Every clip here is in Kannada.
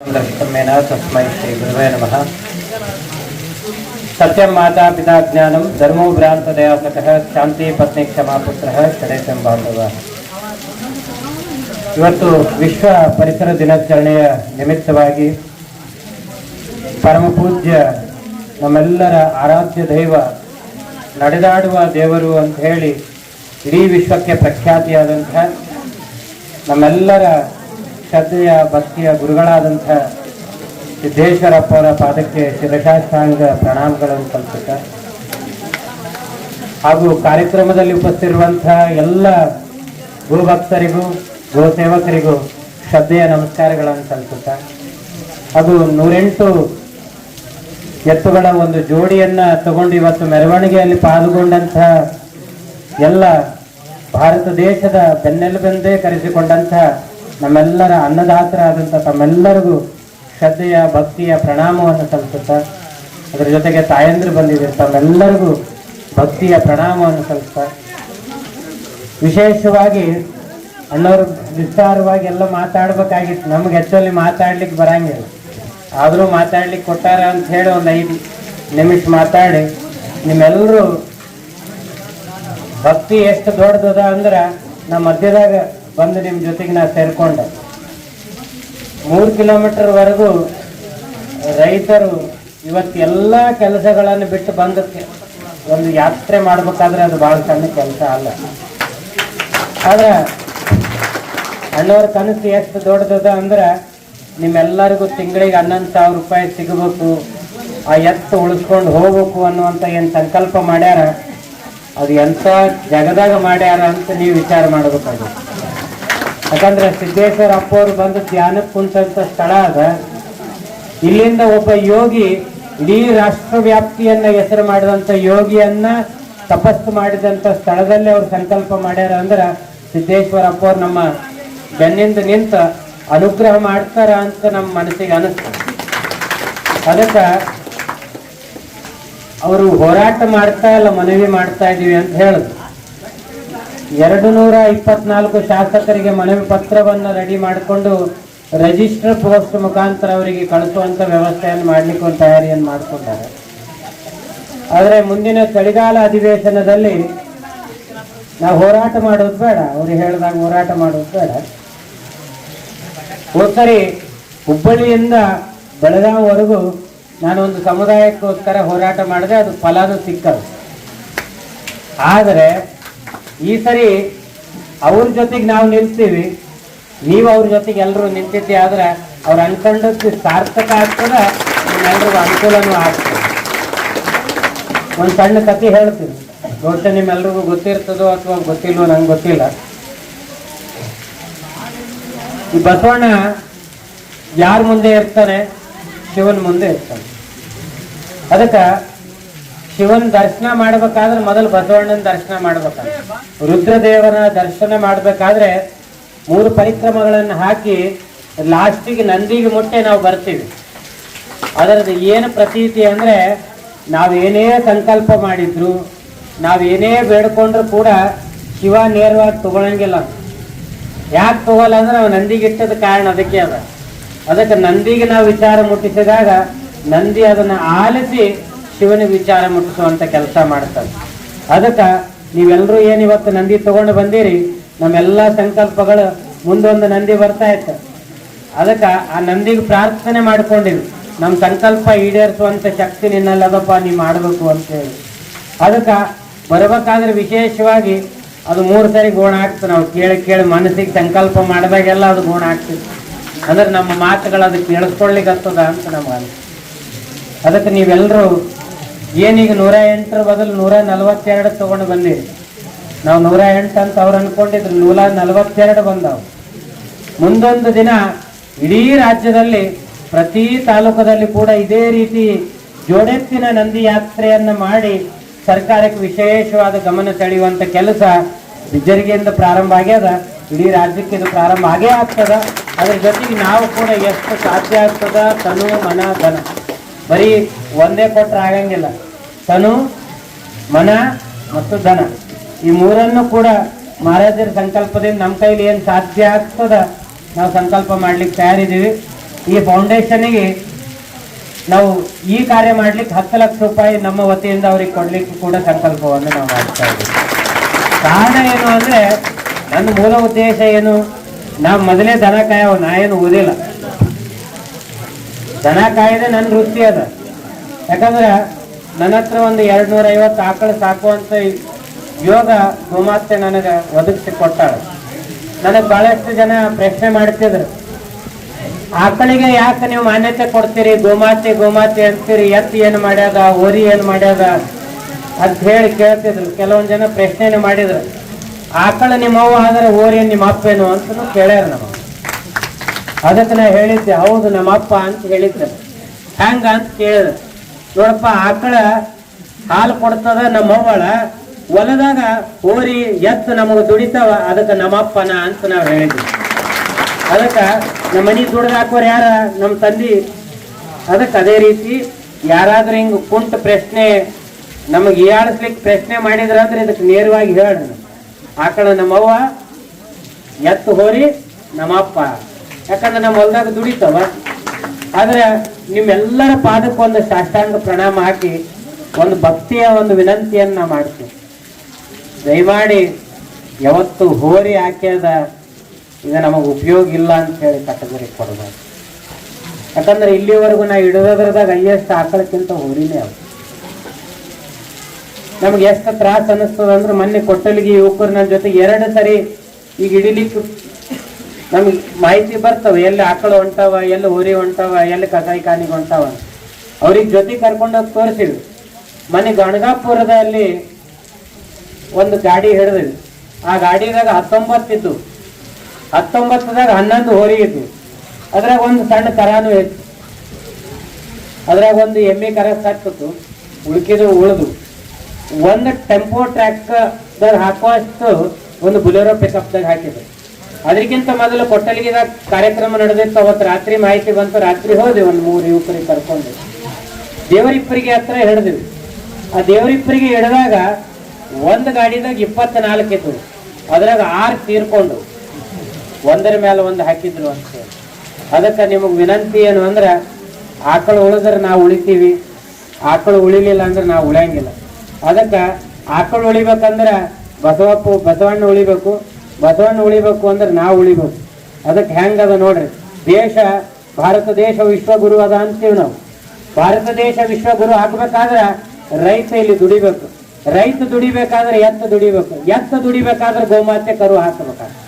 లక్ష్మేణ తస్మై శ్రీ గురువే నమ సత్యం మాతాపితా జ్ఞానం ధర్మో ಶಾಂತಿ ಪತ್ನಿ ಕ್ಷಮಾ ಪುತ್ರ ಷಡೇಶಂ ಬಾಂಧವ ಇವತ್ತು ವಿಶ್ವ ಪರಿಸರ ದಿನಾಚರಣೆಯ ನಿಮಿತ್ತವಾಗಿ ಪರಮ ಪೂಜ್ಯ ನಮ್ಮೆಲ್ಲರ ಆರಾಧ್ಯ ದೈವ ನಡೆದಾಡುವ ದೇವರು ಅಂತ ಹೇಳಿ ಇಡೀ ವಿಶ್ವಕ್ಕೆ ಪ್ರಖ್ಯಾತಿಯಾದಂತಹ ನಮ್ಮೆಲ್ಲರ ಶ್ರದ್ಧೆಯ, ಭಕ್ತಿಯ ಗುರುಗಳಾದಂಥ ಸಿದ್ದೇಶ್ವರಪ್ಪ ಪಾದಕ್ಕೆ ಶಿರಶಾಸ್ತ್ರಾಂಗ ಪ್ರಣಾಮಗಳನ್ನು ಕಲ್ಪಿಸ ಹಾಗೂ ಕಾರ್ಯಕ್ರಮದಲ್ಲಿ ಉಪಸ್ಥಿರುವಂತಹ ಎಲ್ಲ ಗೋಭಕ್ತರಿಗೂ ಗೋಸೇವಕರಿಗೂ ಶ್ರದ್ಧೆಯ ನಮಸ್ಕಾರಗಳನ್ನು ಸಲ್ಲಿಸುತ್ತ ಅದು ನೂರೆಂಟು ಎತ್ತುಗಳ ಒಂದು ಜೋಡಿಯನ್ನ ತಗೊಂಡು ಇವತ್ತು ಮೆರವಣಿಗೆಯಲ್ಲಿ ಪಾಲ್ಗೊಂಡಂತಹ ಎಲ್ಲ ಭಾರತ ದೇಶದ ಬೆನ್ನೆಲುಬೆಂದೇ ಕರೆಸಿಕೊಂಡಂತಹ ನಮ್ಮೆಲ್ಲರ ಅನ್ನದಾತರಾದಂಥ ತಮ್ಮೆಲ್ಲರಿಗೂ ಶ್ರದ್ಧೆಯ, ಭಕ್ತಿಯ ಪ್ರಣಾಮವನ್ನು ಸಲ್ಲಿಸುತ್ತಾ ಅದರ ಜೊತೆಗೆ ತಾಯಂದ್ರು ಬಂದಿದ್ದೀರಿ ತಮ್ಮೆಲ್ಲರಿಗೂ ಭಕ್ತಿಯ ಪ್ರಣಾಮವನ್ನು ಸಲ್ಲಿಸ್ತಾ ವಿಶೇಷವಾಗಿ ಅಣ್ಣವರು ವಿಸ್ತಾರವಾಗಿ ಎಲ್ಲ ಮಾತಾಡ್ಬೇಕಾಗಿತ್ತು. ನಮ್ಗೆ ಹೆಚ್ಚಲ್ಲಿ ಮಾತಾಡ್ಲಿಕ್ಕೆ ಬರಂಗಿಲ್ಲ. ಆದರೂ ಮಾತಾಡ್ಲಿಕ್ಕೆ ಕೊಟ್ಟಾರ ಅಂತ ಹೇಳಿ ಒಂದು ಐದು ನಿಮಿಷ ಮಾತಾಡಿ ನಿಮ್ಮೆಲ್ಲರೂ ಭಕ್ತಿ ಎಷ್ಟು ದೊಡ್ಡದದ ಅಂದ್ರೆ ನಮ್ಮ ಮಧ್ಯದಾಗ ಬಂದು ನಿಮ್ಮ ಜೊತೆಗೆ ನಾ ಸೇರ್ಕೊಂಡೆ. ಮೂರು ಕಿಲೋಮೀಟರ್ ವರೆಗೂ ರೈತರು ಇವತ್ತು ಎಲ್ಲ ಕೆಲಸಗಳನ್ನು ಬಿಟ್ಟು ಬಂದು ಒಂದು ಯಾತ್ರೆ ಮಾಡ್ಬೇಕಾದ್ರೆ ಅದು ಬಹಳ ಸಣ್ಣ ಕೆಲಸ ಅಲ್ಲ. ಆದ್ರೆ ಅಣ್ಣವ್ರ ಕನಸು ಎಷ್ಟು ದೊಡ್ಡದದ ಅಂದ್ರೆ ನಿಮ್ಮೆಲ್ಲರಿಗೂ ತಿಂಗಳಿಗೆ ಹನ್ನೊಂದು ಸಾವಿರ ರೂಪಾಯಿ ಸಿಗಬೇಕು, ಆ ಎತ್ತು ಉಳಿಸ್ಕೊಂಡು ಹೋಗ್ಬೇಕು ಅನ್ನುವಂಥ ಏನು ಸಂಕಲ್ಪ ಮಾಡ್ಯಾರ? ಅದು ಎಂಥ ಜಗದಾಗ ಮಾಡ್ಯಾರ ಅಂತ ನೀವು ವಿಚಾರ ಮಾಡಬೇಕಾಗುತ್ತೆ. ಯಾಕಂದ್ರೆ ಸಿದ್ದೇಶ್ವರ ಅಪ್ಪ ಬಂದು ಧ್ಯಾನಕ್ಕೆ ಕುಂತಂತ ಸ್ಥಳ ಅದ. ಇಲ್ಲಿಂದ ಒಬ್ಬ ಯೋಗಿ ಇಡೀ ರಾಷ್ಟ್ರ ವ್ಯಾಪ್ತಿಯನ್ನ ಹೆಸರು ಮಾಡಿದಂತ ಯೋಗಿಯನ್ನ ತಪಸ್ಸು ಮಾಡಿದಂತ ಸ್ಥಳದಲ್ಲಿ ಅವ್ರು ಸಂಕಲ್ಪ ಮಾಡ್ಯಾರ ಅಂದ್ರ ಸಿದ್ದೇಶ್ವರ ಅಪ್ಪ ನಮ್ಮ ಬೆನ್ನಿಂದ ನಿಂತ ಅನುಗ್ರಹ ಮಾಡ್ತಾರ ಅಂತ ನಮ್ಮ ಮನಸ್ಸಿಗೆ ಅನಿಸ್ತು. ಅದಕ್ಕೆ ಅವರು ಹೋರಾಟ ಮಾಡ್ತಾ ಇಲ್ಲ, ಮನವಿ ಮಾಡ್ತಾ ಇದೀವಿ ಅಂತ ಹೇಳಿದ್ರು ಎರಡು ನೂರ ಇಪ್ಪತ್ನಾಲ್ಕು ಶಾಸಕರಿಗೆ ಮನವಿ ಪತ್ರವನ್ನು ರೆಡಿ ಮಾಡಿಕೊಂಡು ರಿಜಿಸ್ಟರ್ ಪೋಸ್ಟ್ ಮುಖಾಂತರ ಅವರಿಗೆ ಕಳಿಸುವಂಥ ವ್ಯವಸ್ಥೆಯನ್ನು ಮಾಡಲಿಕ್ಕೆ ಒಂದು ತಯಾರಿಯನ್ನು ಮಾಡಿಕೊಂಡಾರೆ. ಆದರೆ ಮುಂದಿನ ಚಳಿಗಾಲ ಅಧಿವೇಶನದಲ್ಲಿ ನಾವು ಹೋರಾಟ ಮಾಡೋದು ಬೇಡ. ಅವ್ರು ಹೇಳಿದಾಗ ಹೋರಾಟ ಮಾಡೋದು ಬೇಡ. ಹೋದ್ಸರಿ ಹುಬ್ಬಳ್ಳಿಯಿಂದ ಬೆಳಗಾವಿವರೆಗೂ ನಾನು ಒಂದು ಸಮುದಾಯಕ್ಕೋಸ್ಕರ ಹೋರಾಟ ಮಾಡಿದೆ. ಅದು ಫಲಾನು ಸಿಕ್ಕದು. ಆದರೆ ಈ ಸರಿ ಅವ್ರ ಜೊತೆಗೆ ನಾವು ನಿಲ್ತೀವಿ ನೀವು ಅವ್ರ ಜೊತೆಗೆ ಎಲ್ಲರೂ ನಿಂತೈತಿ ಆದ್ರೆ ಅವ್ರು ಅನ್ಕೊಂಡದ್ದು ಸಾರ್ಥಕ ಆಗ್ತದ ನಿಮ್ಮೆಲ್ಲರಿಗೂ ಅನುಕೂಲನೂ ಆಗ್ತದೆ. ಒಂದು ಸಣ್ಣ ಕಥೆ ಹೇಳ್ತೀನಿ. ಬಹುಶಃ ನಿಮ್ಮೆಲ್ಲರಿಗೂ ಗೊತ್ತಿರ್ತದೋ ಅಥವಾ ಗೊತ್ತಿಲ್ವೋ ನಂಗೆ ಗೊತ್ತಿಲ್ಲ. ಈ ಬಸವಣ್ಣ ಯಾರ ಮುಂದೆ ಇರ್ತಾನೆ ಶಿವನ ಮುಂದೆ ಇರ್ತಾನೆ. ಅದಕ್ಕೆ ಶಿವನ್ ದರ್ಶನ ಮಾಡ್ಬೇಕಾದ್ರೆ ಮೊದಲು ಬಸವಣ್ಣನ ದರ್ಶನ ಮಾಡ್ಬೇಕಾದ್ರೆ. ರುದ್ರದೇವನ ದರ್ಶನ ಮಾಡ್ಬೇಕಾದ್ರೆ ಮೂರು ಪರಿಕ್ರಮಗಳನ್ನು ಹಾಕಿ ಲಾಸ್ಟಿಗೆ ನಂದಿಗೆ ಮುಟ್ಟೆ ನಾವು ಬರ್ತೀವಿ. ಅದರದ್ದು ಏನು ಪ್ರತೀತಿ ಅಂದ್ರೆ ನಾವೇನೇ ಸಂಕಲ್ಪ ಮಾಡಿದ್ರು ನಾವೇನೇ ಬೇಡ್ಕೊಂಡ್ರು ಕೂಡ ಶಿವ ನೇರವಾಗಿ ತಗೊಳಂಗಿಲ್ಲ. ಯಾಕೆ ತಗೋಲ್ಲ ಅಂದ್ರೆ ನಾವು ನಂದಿಗೆ ಇಟ್ಟದ ಕಾರಣ ಅದಕ್ಕೆ ಅದ. ಅದಕ್ಕೆ ನಂದಿಗೆ ನಾವು ವಿಚಾರ ಮುಟ್ಟಿಸಿದಾಗ ನಂದಿ ಅದನ್ನ ಆಲಿಸಿ ಶಿವನಿಗೆ ವಿಚಾರ ಮುಟ್ಟಿಸುವಂತ ಕೆಲಸ ಮಾಡ್ತದೆ ಅದಕ್ಕೆ ನೀವೆಲ್ಲರೂ ಏನು ಇವತ್ತು ನಂದಿ ತಗೊಂಡು ಬಂದಿರಿ, ನಮ್ಮೆಲ್ಲ ಸಂಕಲ್ಪಗಳು ಮುಂದೊಂದು ನಂದಿ ಬರ್ತಾ ಇತ್ತು. ಅದಕ್ಕೆ ಆ ನಂದಿಗೆ ಪ್ರಾರ್ಥನೆ ಮಾಡ್ಕೊಂಡಿವಿ. ನಮ್ಮ ಸಂಕಲ್ಪ ಈಡೇರಿಸುವಂತ ಶಕ್ತಿ ನಿನ್ನಲ್ಲದಪ್ಪ, ನೀ ಮಾಡಬೇಕು ಅಂತ ಹೇಳಿ ಅದಕ್ಕೆ ಬರಬೇಕಾದ್ರೆ ವಿಶೇಷವಾಗಿ ಅದು ಮೂರು ಸರಿ ಗುಣ ಆಗ್ತದೆ ನಾವು ಕೇಳಿ ಕೇಳಿ ಮನಸ್ಸಿಗೆ ಸಂಕಲ್ಪ ಮಾಡಿದಾಗೆಲ್ಲ ಅದು ಗುಣ ಆಗ್ತದೆ ಅಂದ್ರೆ ನಮ್ಮ ಮಾತುಗಳು ಅದಕ್ಕೆ ಕೇಳಿಸ್ಕೊಳ್ಲಿಕ್ಕೆ ಹತ್ತದ ಅಂತ ನಮ್ಗೆ ಅದಕ್ಕೆ ನೀವೆಲ್ಲರೂ ಏನೀಗ ನೂರ ಎಂಟರ ಬದಲು ನೂರ ನಲವತ್ತೆರಡು ತಗೊಂಡು ಬಂದಿರಿ. ನಾವು ನೂರ ಎಂಟು ಅಂತ ಅವ್ರು ಅನ್ಕೊಂಡಿದ್ರು, ನೂರ ನಲವತ್ತೆರಡು ಬಂದವು. ಮುಂದೊಂದು ದಿನ ಇಡೀ ರಾಜ್ಯದಲ್ಲಿ, ಪ್ರತಿ ತಾಲೂಕದಲ್ಲಿ ಕೂಡ ಇದೇ ರೀತಿ ಜೋಡೆತ್ತಿನ ನಂದಿ ಯಾತ್ರೆಯನ್ನು ಮಾಡಿ ಸರ್ಕಾರಕ್ಕೆ ವಿಶೇಷವಾದ ಗಮನ ಸೆಳೆಯುವಂಥ ಕೆಲಸ ಬಿಜ್ಜರಿಗೆಯಿಂದ ಪ್ರಾರಂಭ ಆಗ್ಯದ. ಇಡೀ ರಾಜ್ಯಕ್ಕೆ ಇದು ಪ್ರಾರಂಭ ಆಗೇ ಆಗ್ತದ. ಅದ್ರ ಜೊತೆಗೆ ನಾವು ಕೂಡ ಎಷ್ಟು ಸಾಧ್ಯ ಆಗ್ತದ? ತನು, ಮನ, ಧನ. ಬರೀ ಒಂದೇ ಕೊಟ್ಟರೆ ಆಗಂಗಿಲ್ಲ. ತನು, ಮನ ಮತ್ತು ಧನ. ಈ ಮೂರನ್ನು ಕೂಡ ಮಹಾರಾಜರ ಸಂಕಲ್ಪದಿಂದ ನಮ್ಮ ಕೈಲಿ ಏನು ಸಾಧ್ಯ ಆಗ್ತದ ನಾವು ಸಂಕಲ್ಪ ಮಾಡ್ಲಿಕ್ಕೆ ತಯಾರಿದ್ದೀವಿ. ಈ ಫೌಂಡೇಶನ್ಗೆ ನಾವು ಈ ಕಾರ್ಯ ಮಾಡ್ಲಿಕ್ಕೆ ಹತ್ತು ಲಕ್ಷ ರೂಪಾಯಿ ನಮ್ಮ ವತಿಯಿಂದ ಅವ್ರಿಗೆ ಕೊಡ್ಲಿಕ್ಕೆ ಕೂಡ ಸಂಕಲ್ಪವನ್ನು ನಾವು ಮಾಡ್ತಾ ಇದ್ದೀವಿ. ಕಾರಣ ಏನು ಅಂದ್ರೆ ನನ್ನ ಮೂಲ ಉದ್ದೇಶ ಏನು ನಾವು ಮೊದಲೇ ದನ ಕಾಯವ ನಾ ಏನು ಓದಿಲ್ಲ. ದನ ಕಾಯದೆ ನನ್ನ ವೃತ್ತಿ ಅದ. ಯಾಕಂದ್ರೆ ನನ್ನ ಹತ್ರ ಒಂದು ಎರಡು ನೂರ ಐವತ್ತು ಆಕಳು ಸಾಕುವಂತ ಯೋಗ ಗೋಮಾತೆ ನನಗೆ ಒದಗಿಸಿ ಕೊಟ್ಟಾಳ. ನನಗೆ ಬಹಳಷ್ಟು ಜನ ಪ್ರಶ್ನೆ ಮಾಡ್ತಿದ್ರು. ಆಕಳಿಗೆ ಯಾಕೆ ನೀವು ಮಾನ್ಯತೆ ಕೊಡ್ತೀರಿ? ಗೋಮಾತೆ ಗೋಮಾತೆ ಅಂತೀರಿ ಎತ್ತು ಏನು ಮಾಡ್ಯದ ಓರಿ ಏನು ಮಾಡ್ಯದ ಅಂತ ಹೇಳಿ ಕೇಳ್ತಿದ್ರು. ಕೆಲವೊಂದು ಜನ ಪ್ರಶ್ನೆನೇ ಮಾಡಿದ್ರು. ಆಕಳ ನಿಮ್ಮವ್ವ ಆದ್ರೆ ಓರಿ ನಿಮ್ಮ ಅಪ್ಪೇನು ಅಂತಲೂ ಕೇಳ್ಯಾರ ನಮ್ಮ ಅದಕ್ಕೆ ನಾ ಹೇಳಿದ್ದೆ, ಹೌದು ನಮ್ಮ ಅಪ್ಪ ಅಂತ ಹೇಳಿದ್ರು. ಹ್ಯಾಂಗ ಅಂತ ಕೇಳಿದ ನೋಡಪ್ಪ ಆಕಳ ಹಾಲು ಕೊಡ್ತದ ನಮ್ಮವ್ವಳ ಹೊಲದಾಗ ಓರಿ ಎತ್ತು ನಮಗ ದುಡಿತಾವ, ಅದಕ್ಕೆ ನಮ್ಮಪ್ಪನ ಅಂತ ನಾವು ಹೇಳಿದ್ವಿ. ಅದಕ್ಕೆ ನಮ್ಮ ಮನೆ ದುಡ್ದು ಯಾರ? ನಮ್ಮ ತಂದೆ. ಅದಕ್ಕೆ ಅದೇ ರೀತಿ ಯಾರಾದ್ರೂ ಹಿಂಗೆ ಕುಂಟ ಪ್ರಶ್ನೆ, ನಮಗೆ ಹೀಯಾಳಿಸ್ಲಿಕ್ಕೆ ಪ್ರಶ್ನೆ ಮಾಡಿದ್ರ ಅಂದ್ರೆ ಇದಕ್ಕೆ ನೇರವಾಗಿ ಹೇಳ್ರಿ ಆಕಳ ನಮ್ಮವ್ವ ಎತ್ತು ಹೋರಿ, ನಮ್ಮಪ್ಪ. ಯಾಕಂದ್ರೆ ನಮ್ಮ ಹೊಲದಾಗ ದುಡಿತಾವ. ಆದ್ರೆ ನಿಮ್ಮೆಲ್ಲರ ಪಾದಕ್ಕೆ ಒಂದು ಸಾಷ್ಟಾಂಗ ಪ್ರಣಾಮ ಹಾಕಿ ಒಂದು ಭಕ್ತಿಯ ಒಂದು ವಿನಂತಿಯನ್ನ ಮಾಡ್ತೀವಿ ದಯಮಾಡಿ ಯಾವತ್ತು ಹೋರಿ ಹಾಕ್ಯದ ಈಗ ನಮಗೆ ಉಪಯೋಗ ಇಲ್ಲ ಅಂತ ಹೇಳಿ ಕಟಗರಿ ಕೊಡಬಾರ್ದು ಯಾಕಂದ್ರೆ ಇಲ್ಲಿವರೆಗೂ ನಾ ಹಿಡಿದ್ರದಾಗ ಹೈಯೆಸ್ಟ್ ಆಕಳಕ್ಕಿಂತ ಹೋರಿನೇ ಅವ ನಮ್ಗೆ ಎಷ್ಟು ತ್ರಾಸ ಅನ್ನಿಸ್ತದ ಅಂದ್ರೆ ಮೊನ್ನೆ ಕೊಟ್ಟಲಿಗೆ ಯುವಕರು ನನ್ನ ಜೊತೆ ಎರಡು ಸರಿ ಈಗ ಹಿಡಿಲಿಕ್ಕೆ ನಮ್ಗೆ ಮಾಹಿತಿ ಬರ್ತವೆ, ಎಲ್ಲಿ ಆಕಳು ಹೊಂಟಾವ, ಎಲ್ಲಿ ಹೋರಿ ಹೊಂಟಾವ, ಎಲ್ಲಿ ಕಸಾಯಿ ಕಾನಿಗೆ ಹೊಂಟಾವ ಅವ್ರಿಗೆ ಜೊತೆ ಕರ್ಕೊಂಡೋಗಿ ತೋರಿಸಿವಿ ಮನೆ ಗಣಗಾಪುರದಲ್ಲಿ ಒಂದು ಗಾಡಿ ಹಿಡಿದ್ವಿ ಆ ಗಾಡಿದಾಗ ಹತ್ತೊಂಬತ್ತಿತ್ತು ಹತ್ತೊಂಬತ್ತದಾಗ ಹನ್ನೊಂದು ಹೋರಿ ಇದ್ವು ಅದ್ರಾಗ ಒಂದು ಸಣ್ಣ ಕರಾನು ಇತ್ತು. ಅದ್ರಾಗ ಒಂದು ಎಮ್ಮೆ ಕರ ಸಾಕ್ತಿತ್ತು ಉಳ್ಕಿದು ಉಳಿದು. ಒಂದು ಟೆಂಪೋ ಟ್ರ್ಯಾಕ್ದಾಗ ಹಾಕುವಷ್ಟು ಒಂದು ಬುಲೆರೋ ಪಿಕಪ್ದಾಗ ಹಾಕಿದ್ರು. ಅದಕ್ಕಿಂತ ಮೊದಲು ಕೊಟ್ಟಲಿಗಿದಾಗ ಕಾರ್ಯಕ್ರಮ ನಡೆದಿತ್ತು, ಅವತ್ತು ರಾತ್ರಿ ಮಾಹಿತಿ ಬಂತು. ರಾತ್ರಿ ಹೋದೆ ಒಂದು ಮೂರು ಯುವಕರಿಗೆ ಕರ್ಕೊಂಡು. ದೇವರಿಪ್ಪರಿಗೆ ಹತ್ರ ಹಿಡಿದ್ವಿ. ಆ ದೇವರಿಪ್ಪರಿಗೆ ಹಿಡಿದಾಗ ಒಂದು ಗಾಡಿದಾಗ ಇಪ್ಪತ್ನಾಲ್ಕು ಇತ್ತು ಅದ್ರಾಗ ಆರು ತೀರ್ಕೊಂಡು ಒಂದರ ಮೇಲೆ ಒಂದು ಹಾಕಿದ್ರು ಅಂತ ಅದಕ್ಕೆ ನಿಮಗೆ ವಿನಂತಿ ಏನು ಅಂದ್ರೆ, ಆಕಳು ಉಳಿದ್ರೆ ನಾವು ಉಳಿತೀವಿ, ಆಕಳು ಉಳಿಲಿಲ್ಲ ಅಂದ್ರೆ ನಾವು ಉಳಿಯಂಗಿಲ್ಲ. ಅದಕ್ಕೆ ಆಕಳು ಉಳಿಬೇಕಂದ್ರೆ ಬಸವಪ್ಪ, ಬಸವಣ್ಣ ಉಳಿಬೇಕು. ಬಸವಣ್ಣ ಉಳಿಬೇಕು ಅಂದ್ರೆ ನಾವು ಉಳಿಬೇಕು. ಅದಕ್ಕೆ ಹೆಂಗದ ನೋಡ್ರಿ. ದೇಶ, ಭಾರತ ದೇಶ ವಿಶ್ವಗುರು ಅದ ಅಂತೀವಿ ನಾವು. ಭಾರತ ದೇಶ ವಿಶ್ವಗುರು ಆಗ್ಬೇಕಾದ್ರೆ ರೈತ ಇಲ್ಲಿ ದುಡಿಬೇಕು. ರೈತ ದುಡಿಬೇಕಾದ್ರೆ ಎತ್ತ ದುಡಿಬೇಕು. ಎತ್ತ ದುಡಿಬೇಕಾದ್ರೆ ಗೋಮಾತೆ ಕರು ಹಾಕಬೇಕಾದ್ರೆ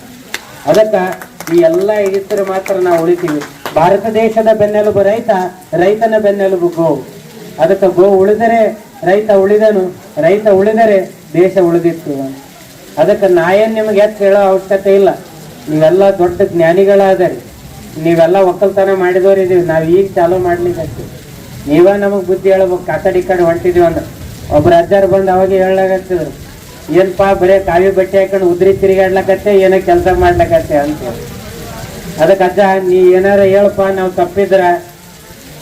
ಅದಕ್ಕೆ ಈ ಎಲ್ಲ ಇದ್ರೆ ಮಾತ್ರ ನಾವು ಉಳಿತೀವಿ. ಭಾರತ ದೇಶದ ಬೆನ್ನೆಲುಬು ರೈತ, ರೈತನ ಬೆನ್ನೆಲುಬು ಗೋ. ಅದಕ್ಕೆ ಗೋ ಉಳಿದರೆ ರೈತ ಉಳಿದನು, ರೈತ ಉಳಿದರೆ ದೇಶ ಉಳಿದಿತ್ತು. ಅದಕ್ಕೆ ನಾ ನಿಮ್ಗೆ ನಿಮಗೆ ಎತ್ತು ಹೇಳೋ ಅವಶ್ಯಕತೆ ಇಲ್ಲ. ನೀವೆಲ್ಲ ದೊಡ್ಡ ಜ್ಞಾನಿಗಳಾದರಿ, ನೀವೆಲ್ಲ ಒಕ್ಕಲ್ತನ ಮಾಡಿದವ್ರು ಇದೀವಿ. ನಾವು ಈಗ ಚಾಲೋ ಮಾಡ್ಲಿಕ್ಕೆ ನೀವ ನಮಗ್ ಬುದ್ಧಿ ಹೇಳ್ಬೇಕು. ಕಾತಡಿ ಕಡೆ ಹೊಂಟಿದೀವಿ ಅಂದ್ರೆ ಒಬ್ರು ಅಜ್ಜಾರು ಬಂದು ಅವಾಗ ಹೇಳಾಗತ್ತಿದ್ರು ಏನ್ಪಾ ಬರೇ ಕಾವಿ ಬಟ್ಟೆ ಹಾಕೊಂಡು ಉದ್ರಿ ತಿರುಗಾಡ್ಲಕತ್ತೆ, ಏನೋ ಕೆಲಸ ಮಾಡ್ಲಕತ್ತೆ ಅಂತ ಅದಕ್ಕೆ ಅಜ್ಜ, ನೀ ಏನಾರ ಹೇಳಪ್ಪ, ನಾವು ತಪ್ಪಿದ್ರ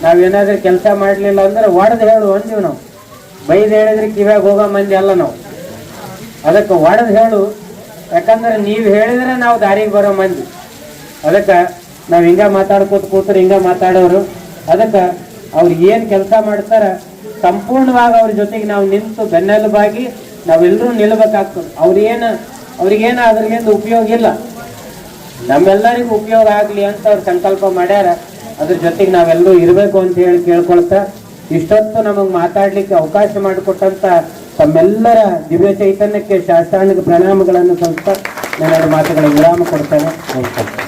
ನಾವೇನಾದ್ರೂ ಕೆಲಸ ಮಾಡ್ಲಿಲ್ಲ ಅಂದ್ರೆ ಒಡೆದು ಹೇಳು ಅಂದೀವಿ ನಾವು. ಬೈದ್ ಹೇಳಿದ್ರೆ ಕಿವ್ಯಾಗ ಹೋಗೋ ಮಂದಿ ಅಲ್ಲ ನಾವು. ಅದಕ್ಕೆ ಒಡೆದು ಹೇಳು. ಯಾಕಂದ್ರೆ ನೀವು ಹೇಳಿದ್ರೆ ನಾವು ದಾರಿಗೆ ಬರೋ ಮಂದಿ. ಅದಕ್ಕೆ ನಾವು ಹಿಂಗ ಮಾತಾಡ್ಕೋತ ಕೂತ್ರೆ ಹಿಂಗ ಮಾತಾಡೋರು. ಅದಕ್ಕೆ ಅವ್ರು ಏನು ಕೆಲಸ ಮಾಡ್ತಾರ ಸಂಪೂರ್ಣವಾಗಿ ಅವ್ರ ಜೊತೆಗೆ ನಾವು ನಿಂತು ಬೆನ್ನೆಲುಬಾಗಿ ನಾವೆಲ್ಲರೂ ನಿಲ್ಬೇಕಾಗ್ತದೆ. ಅವ್ರೇನು ಅವ್ರಿಗೇನ ಅದ್ರಿಂದ ಉಪಯೋಗ ಇಲ್ಲ. ನಮ್ಮೆಲ್ಲರಿಗೂ ಉಪಯೋಗ ಆಗಲಿ ಅಂತ ಅವ್ರು ಸಂಕಲ್ಪ ಮಾಡ್ಯಾರ. ಅದ್ರ ಜೊತೆಗೆ ನಾವೆಲ್ಲರೂ ಇರಬೇಕು ಅಂತ ಹೇಳಿ ಕೇಳ್ಕೊಳ್ತಾ, ಇಷ್ಟೊತ್ತು ನಮಗೆ ಮಾತಾಡ್ಲಿಕ್ಕೆ ಅವಕಾಶ ಮಾಡಿಕೊಟ್ಟಂತ ತಮ್ಮೆಲ್ಲರ ದಿವ್ಯ ಚೈತನ್ಯಕ್ಕೆ ಶಾಸ್ತ್ರಾಂಗ ಪ್ರಣಾಮಗಳನ್ನು ಸ್ವಲ್ಪ ನನ್ನ ಮಾತುಗಳ ವಿರಾಮ ಕೊಡ್ತೇನೆ. ನಮಸ್ಕಾರ.